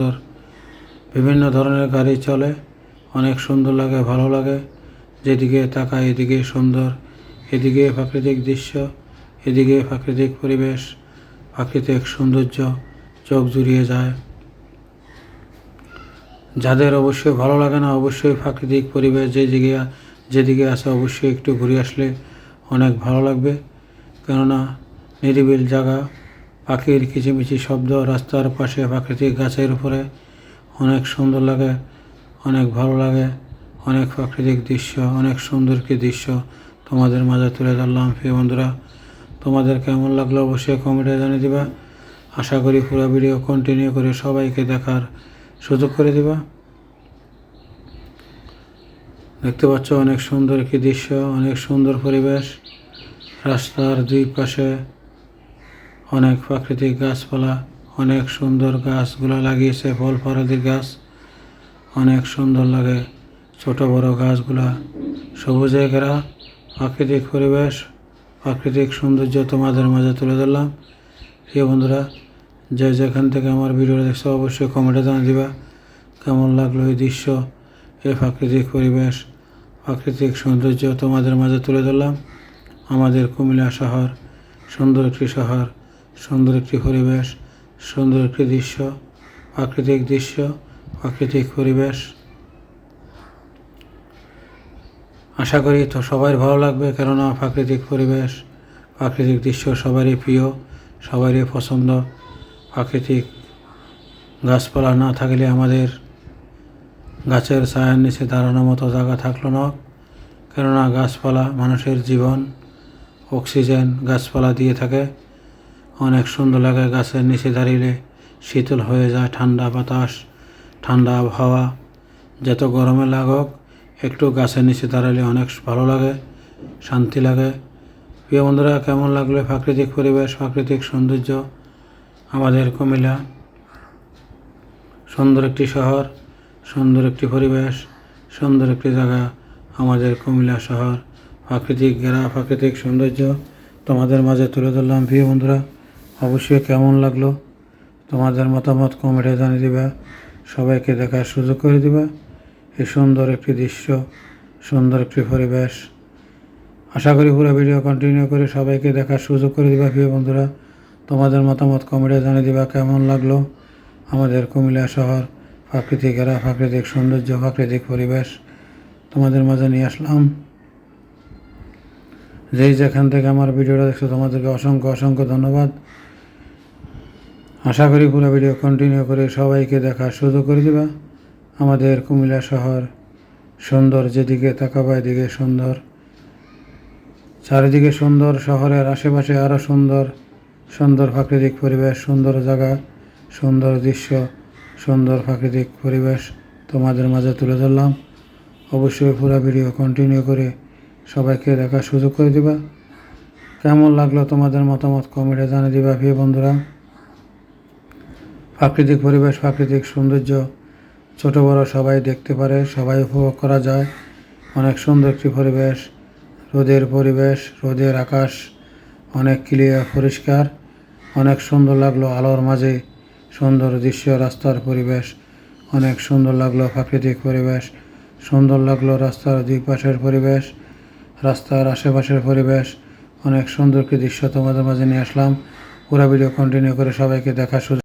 সুন্দর, বিভিন্ন ধরনের গাড়ি চলে, অনেক সুন্দর লাগে, ভালো লাগে। যেদিকে তাকায় এদিকে সুন্দর, এদিকে প্রাকৃতিক দৃশ্য, এদিকে প্রাকৃতিক পরিবেশ, প্রাকৃতিক সৌন্দর্য, চোখ জুড়িয়ে যায়। যাদের অবশ্যই ভালো লাগে না, অবশ্যই প্রাকৃতিক পরিবেশ যেদিকে যেদিকে আছে, অবশ্যই একটু ঘুরে আসলে অনেক ভালো লাগবে। কেননা নিরিবিল জায়গা পাখির কিচিমিচি শব্দ রাস্তার পাশে প্রাকৃতিক গাছের উপরে। অনেক সুন্দর লাগে, অনেক ভালো লাগে, অনেক প্রাকৃতিক দৃশ্য, অনেক সুন্দর কি দৃশ্য তোমাদের মাঝে তুলে ধরলাম। প্রিয় বন্ধুরা, তোমাদের কেমন লাগল অবশ্যই কমেন্টে জানিয়ে দিবা। আশা করি পুরো ভিডিও কন্টিনিউ করে সবাইকে দেখার সুযোগ করে দিবা। দেখতে পাচ্ছ অনেক সুন্দর কি দৃশ্য, অনেক সুন্দর পরিবেশ। রাস্তার দুই পাশে অনেক প্রাকৃতিক গাছপালা, অনেক সুন্দর গাছগুলো লাগিয়েছে ফল ফলাদির গাছ, অনেক সুন্দর লাগে ছোট বড় গাছগুলা। সবুজে ঘেরা প্রাকৃতিক পরিবেশ, প্রাকৃতিক সৌন্দর্য তোমাদের মাঝে তুলে ধরলাম। প্রিয় বন্ধুরা, যে যেখান থেকে আমার ভিডিওটা দেখছ অবশ্যই কমেন্টে জানিয়ে দিবা, কেমন লাগল এই দৃশ্য, এই প্রাকৃতিক পরিবেশ, প্রাকৃতিক সৌন্দর্য তোমাদের মাঝে তুলে ধরলাম। আমাদের কুমিল্লা শহর, সুন্দর একটি শহর। সুন্দর একটি পরিবেশ, সুন্দর একটি দৃশ্য, প্রাকৃতিক দৃশ্য, প্রাকৃতিক পরিবেশ। আশা করি তো সবাই ভালো লাগবে, কেননা প্রাকৃতিক পরিবেশ, প্রাকৃতিক দৃশ্য সবারই প্রিয়, সবারই পছন্দ। প্রাকৃতিক গাছপালা না থাকলে আমাদের গাছের ছায়ার নিচে দাঁড়ানোর মতো জায়গা থাকল না। কেননা গাছপালা মানুষের জীবন, অক্সিজেন গাছপালা দিয়ে থাকে। অনেক সুন্দর লাগে গাছের নিচে দাঁড়িয়ে শীতল হয়ে যায় ঠান্ডা বাতাস, ঠান্ডা আবহাওয়া। যত গরমে লাগুক, একটু গাছের নিচে দাঁড়ালে অনেক ভালো লাগে, শান্তি লাগে। প্রিয় বন্ধুরা, কেমন লাগল প্রাকৃতিক পরিবেশ, প্রাকৃতিক সৌন্দর্য? আমাদের কুমিল্লা, সুন্দর একটি শহর, সুন্দর একটি পরিবেশ, সুন্দর একটি জায়গা, আমাদের কুমিল্লা শহর। প্রাকৃতিক ঘেরা, প্রাকৃতিক সৌন্দর্য তোমাদের মাঝে তুলে ধরলাম। প্রিয় বন্ধুরা অবশ্যই কেমন লাগল? তোমাদের মতামত কমেন্টে জানিয়ে দিবা। সবাইকে দেখার সুযোগ করে দিবা। এই সুন্দর একটি দৃশ্য, সুন্দর একটি পরিবেশ। আশা করি পুরো ভিডিও কন্টিনিউ করে সবাইকে দেখার সুযোগ করে দিবা, প্রিয় বন্ধুরা। তোমাদের মতামত কমেন্টে জানিয়ে দিবা কেমন লাগল? আমাদের কুমিল্লা শহর, প্রাকৃতিক এরা, প্রাকৃতিক সৌন্দর্য, প্রাকৃতিক পরিবেশ। তোমাদের মাঝে নিয়ে আসলাম। যেই যেখান থেকে আমার ভিডিওটা দেখছ, তোমাদেরকে অসংখ্য অসংখ্য ধন্যবাদ। আশা করি পুরো ভিডিও কন্টিনিউ করে সবাইকে দেখার সুযোগ করে দিবা। আমাদের কুমিল্লা শহর সুন্দর, যেদিকে তাকাবা এদিকে সুন্দর। চারিদিকে সুন্দর, শহরের আশেপাশে আরও সুন্দর। সুন্দর প্রাকৃতিক পরিবেশ, সুন্দর জায়গা, সুন্দর দৃশ্য, সুন্দর প্রাকৃতিক পরিবেশ তোমাদের মাঝে তুলে ধরলাম। অবশ্যই পুরো ভিডিও কন্টিনিউ করে সবাইকে দেখার সুযোগ করে দিবা। কেমন লাগল তোমাদের মতামত কমেন্টে জানিয়ে দিবা প্রিয় বন্ধুরা। প্রাকৃতিক পরিবেশ, প্রাকৃতিক সৌন্দর্য ছোট বড় সবাই দেখতে পারে, সবাই উপভোগ করা যায়। অনেক সুন্দর একটি পরিবেশ, রোদের পরিবেশ, রোদের আকাশ অনেক ক্লিয়ার পরিষ্কার। অনেক সুন্দর লাগল আলোর মাঝে, সুন্দর দৃশ্য, রাস্তার পরিবেশ। অনেক সুন্দর লাগল প্রাকৃতিক পরিবেশ, সুন্দর লাগল রাস্তার দুই পাশের পরিবেশ, রাস্তার আশেপাশের পরিবেশ। অনেক সুন্দর দৃশ্য তোমাদের মাঝে নিয়ে আসলাম। পুরো ভিডিও কন্টিনিউ করে সবাইকে দেখা সুযোগ